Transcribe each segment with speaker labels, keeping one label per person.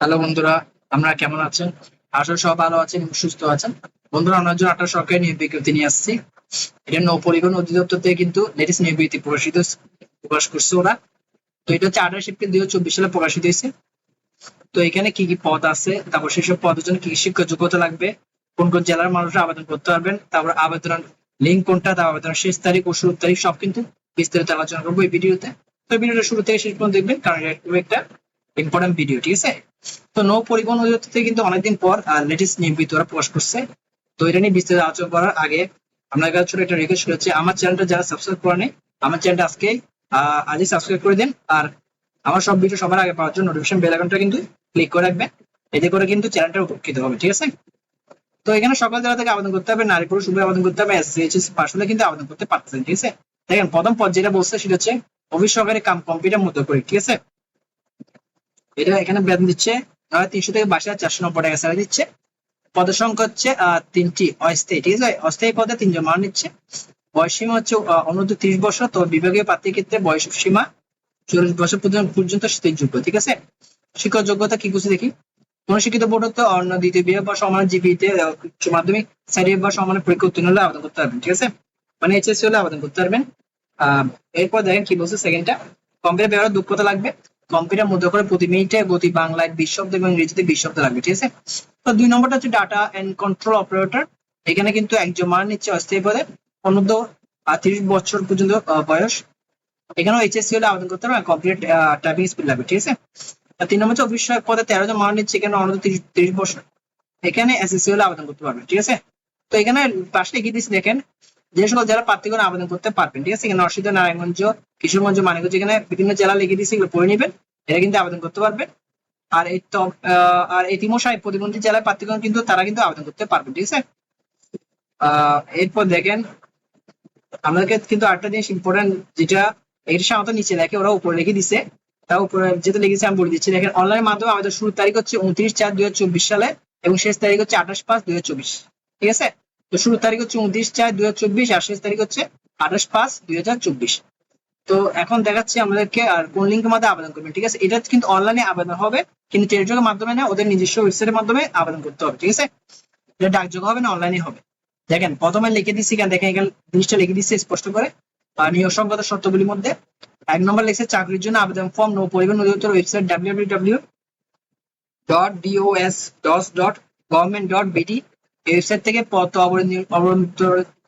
Speaker 1: Hello বন্ধুরা আমরা কেমন আছেন? আসলে সব ভালো আছেন এবং সুস্থ আছেন। বন্ধুরা, আমরা জন্য একটা সরকারি নিয়োগ বিজ্ঞপ্তি নিয়ে আসছি। এটা নৌ পরিবহন অধিদপ্তর থেকে কিন্তু লেটেস্ট নিয়োগ বিজ্ঞপ্তি প্রকাশিত প্রকাশ করছে ওরা। তো এটা হচ্ছে আঠাশ এপ্রিল দুই চব্বিশ সালে প্রকাশিত হয়েছে। তো এখানে কি কি পদ আছে, তারপর সেসব পদের জন্য কি কি শিক্ষা যোগ্যতা লাগবে, কোন কোন জেলার মানুষরা আবেদন করতে পারবেন, তারপর আবেদন লিঙ্ক কোনটা, তারপর আবেদনের শেষ তারিখ ও শুরুর তারিখ সব কিন্তু বিস্তারিত আলোচনা করব এই ভিডিওতে। তো ভিডিওটা শুরু থেকে শেষ পর্যন্ত দেখবেন, কারণ একটা ইম্পর্টেন্ট ভিডিও ঠিক আছে? তো নৌ পরিবহন অধিদপ্তর থেকে কিন্তু অনেকদিন পর লেটেস্ট নিয়মিত ওরা প্রকাশ করছে। তো এটা নিয়ে বিস্তারিত আলোচনা করার আগে আপনার কাছে ছোট একটা রিকোয়েস্ট হচ্ছে, আমার চ্যানেলটা যারা সাবস্ক্রাইব করেনি আমার চ্যানেলটা আজকে আজই সাবস্ক্রাইব করে দিন। আর আমার সব ভিডিও সবার আগে পাওয়ার জন্য নোটিফিকেশন বেল আইকনটা কিন্তু ক্লিক করে রাখবেন। এতে করে কিন্তু চ্যানেলটা উপকৃত হবে, ঠিক আছে? তো এখানে সকাল জেলা থেকে আবেদন করতে হবে, নারী পুরুষ উভয় আবেদন করতে হবে এসসি এইচএসসি পাশ হলে কিন্তু আবেদন করতে পারতেছেন, ঠিক আছে? দেখেন, প্রথম পদ যেটা বলছে সেটা হচ্ছে অফিস সহকারী কাম কম্পিউটার মতো করে, ঠিক আছে? এটা এখানে বেতন দিচ্ছে তিনশো থেকে বাইশ হাজার চারশো নব্বই টাকা স্যালারি দিচ্ছে। পদের সংখ্যা হচ্ছে তিনটি অস্থায়ী ঠিক আছে? অস্থায়ী পদে তিনজন মান নিচ্ছে। বয়স সীমা হচ্ছে আহ, অনূর্ধ্ব তিরিশ বছর তো বিভাগীয় প্রার্থীর ক্ষেত্রে বয়স সীমা চল্লিশ বছর পর্যন্ত পর্যন্ত যোগ্য ঠিক আছে? শিক্ষক যোগ্যতা কি করছে দেখি? কোন শিক্ষিত বোর্ড হতে অন্য দ্বিতীয় বিভাগ বা সমান জিপিতে উচ্চ মাধ্যমিক সাইডে বা সমানের পরীক্ষা উত্তীর্ণ হলে আবেদন করতে পারবেন ঠিক আছে? মানে এইচএসসি হলে আবেদন করতে পারবেন। এরপর দেখেন কি বলছে সেকেন্ডটা। কম্পিউটার ব্যবহার দক্ষতা লাগবে। কম্পিউটার মধ্যে করে প্রতি মিনিটে গতি বাংলায় বিশ শব্দ এবং ইংরেজিতে বিশ শব্দ লাগবে, ঠিক আছে? তো দুই নম্বরটা হচ্ছে ডাটা এন্ড কন্ট্রোল অপারেটর এখানে কিন্তু একজন মান নিচ্ছে অস্থায়ী পদে, অনূর্ধ্ব তিরিশ বছর পর্যন্ত বয়স। এখানেও এইচএসসি হলে আবেদন করতে পারবেন কম্পিউটার টাইপিং স্পিড লাগবে, ঠিক আছে? তিন নম্বর হচ্ছে অফিস সহায়ক পদে তেরো জন মান নিচ্ছে, এখানে অনূর্ধ্ব তিরিশ বছর। এখানে এসএসসি হলে আবেদন করতে পারবে ঠিক আছে? তো এখানে পাশে এগিয়ে দিচ্ছি, দেখেন যে সকল জেলা প্রার্থীগণ আবেদন করতে পারবেন, ঠিক আছে? এখানে অসিদ্ধ নারায়ণগঞ্জ, কিশোরগঞ্জ, মানিকগঞ্জ, এখানে বিভিন্ন জেলা লিখে দিচ্ছি এগুলো পড়ে নেবেন এটা কিন্তু আবেদন করতে পারবেন। আর এই আর এই তিমশাই প্রতিবন্ধী জেলার প্রার্থীগণ কিন্তু, তারা কিন্তু আবেদন করতে পারবেন, ঠিক আছে? এরপর দেখেন, আমাদেরকে কিন্তু আরেকটা জিনিস ইম্পর্টেন্ট যেটা এটা সাধারণত নিচে দেখে, ওরা উপরে লিখে দিছে। তা উপরে যেটা লিখেছে, আমি বলে দিচ্ছি, দেখেন অনলাইন মাধ্যমে আমাদের শুরুর তারিখ হচ্ছে উনত্রিশ চার দুই সালে এবং শেষ তারিখ হচ্ছে আঠাশ পাঁচ দুই ঠিক আছে? তো শুরুর তারিখ হচ্ছে উনত্রিশ চার দুই আর শেষ তারিখ হচ্ছে আঠাশ পাঁচ দুই হাজার চব্বিশ। তো এখন দেখাচ্ছি আমাদেরকে আর কোন লিঙ্কের মাধ্যমে আবেদন করবেন, ঠিক আছে? এটা কিন্তু অনলাইনে আবেদন হবে, কিন্তু টেলিযোগের মাধ্যমে না, ওদের নিজস্ব ওয়েবসাইটের মাধ্যমে আবেদন করতে হবে, ঠিক আছে? এটা ডাকযোগ হবে না অনলাইনে হবে। দেখেন, প্রথমে লিখে দিচ্ছি কেন? দেখেন, এখানে জিনিসটা লিখে দিচ্ছি স্পষ্ট করে। নিয়োগ সংক্রান্ত শর্তগুলির মধ্যে এক নম্বর লিখছে, চাকরির জন্য আবেদন ফর্ম নৌ পরিবহন অধিদপ্তর website W W dot DOS dos dot government dot BD website থেকে পদ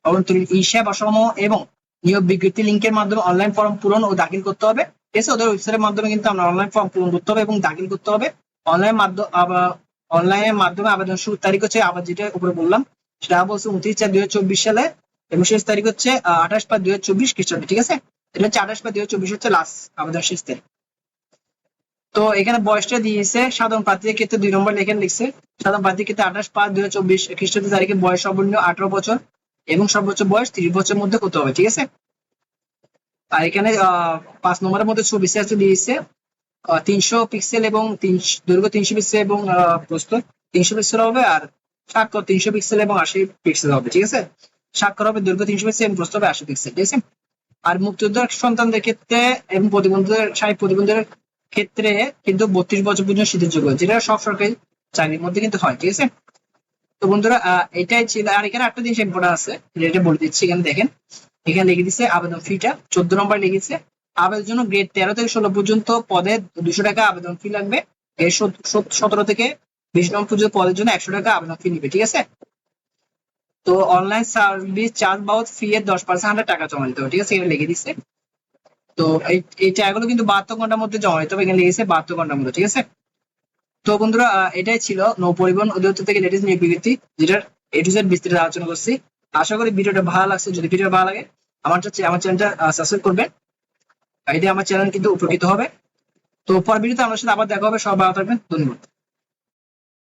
Speaker 1: অবন্তরীণ হিসাব অসমহ এবং নিয়োগ বিজ্ঞপ্তি লিঙ্কের মাধ্যমে অনলাইন ফর্ম পূরণ ও দাখিল করতে হবে। এসে ওদের ওয়েবসাইটের মাধ্যমে কিন্তু আমরা অনলাইন ফর্ম পূরণ করতে হবে এবং দাখিল করতে হবে। অনলাইন মাধ্যমে অনলাইনের মাধ্যমে আবেদন শুরু তারিখ হচ্ছে, আবার যেটা উপরে বললাম, সেটা বলছে উনত্রিশ চার দুই সালে, এবং শেষ তারিখ হচ্ছে আঠাশ পাঁচ দুই হাজার চব্বিশ খ্রিস্টাব্দে, ঠিক আছে? এটা হচ্ছে আঠাশ পাঁচ দুই হাজার চব্বিশ হচ্ছে লাস্ট আবেদন শেষ তারিখ। তো এখানে বয়সটা দিয়েছে সাধারণ প্রার্থীদের ক্ষেত্রে দুই নম্বর এখানে লিখছে। সাধারণ প্রার্থীর ক্ষেত্রে আঠাশ পাঁচ দুই হাজার চব্বিশ খ্রিস্টাব্দ তারিখে বয়স সর্বনিম্ন আঠারো বছর এবং সর্বোচ্চ বয়স তিরিশ বছরের মধ্যে করতে হবে, ঠিক আছে? আর এখানে পাঁচ নম্বরের মধ্যে ছবি দিয়েছে। তিনশো পিক্সেল এবং তিনশো দৈর্ঘ্য তিনশো পিক্সেল এবং প্রস্থ তিনশো পিক্সেল হবে আর স্বাক্ষর তিনশো পিক্সেল এবং আশি পিক্সেল হবে, ঠিক আছে? স্বাক্ষর হবে দৈর্ঘ্য তিনশো পিক্সেল এবং প্রস্থ হবে আশি পিক্সেল, ঠিক আছে? আর মুক্তিযোদ্ধার সন্তানদের ক্ষেত্রে এবং প্রতিবন্ধীদের সাহেব প্রতিবন্ধীদের ক্ষেত্রে কিন্তু বত্রিশ বছর পর্যন্ত শীতের যোগ্য যেটা সব সরকারি চাকরির মধ্যে কিন্তু হয়, ঠিক আছে? তো বন্ধুরা এটাই ছিল, আর এখানে একটা জিনিস ইম্পর্টেন্ট আছে, যেটা বলে দিচ্ছি, এখানে দেখেন, এখানে লিখে দিচ্ছে আবেদন ফিটা চোদ্দ নম্বর লিখেছে আবেদনের জন্য গ্রেড তেরো থেকে ষোলো পর্যন্ত পদে দুশো টাকা আবেদন ফি লাগবে, এর সতেরো থেকে বিশ নম্বর পর্যন্ত পদের জন্য একশো টাকা আবেদন ফি নিবে, ঠিক আছে? তো অনলাইন সার্ভিস চার্জ বাবদ ফি এর দশ পার্সেন্ট হান্ড্রেড টাকা জমা দিতে হবে, ঠিক আছে? এখানে লিখে দিচ্ছে তো এই টাকাগুলো কিন্তু বাহাত্তর ঘণ্টার মধ্যে জমা দিতে হবে এখানে লিখেছে বাহাত্তর ঘণ্টার মধ্যে, ঠিক আছে? তো বন্ধুরা এটাই ছিল নৌ পরিবহন অধিদপ্তর থেকে লেটেস্ট নিয়োগ বিজ্ঞপ্তি যেটার এ টু জেড বিস্তারিত আলোচনা করছি। আশা করি ভিডিওটা ভালো লাগছে, যদি ভিডিও ভালো লাগে, আমার আমার চ্যানেলটা সাবস্ক্রাইব করবেন। এতে আমার চ্যানেল কিন্তু উপকৃত হবে। তো পর ভিডিওতে আমার সাথে আবার দেখা হবে সব ভালো থাকবেন, ধন্যবাদ।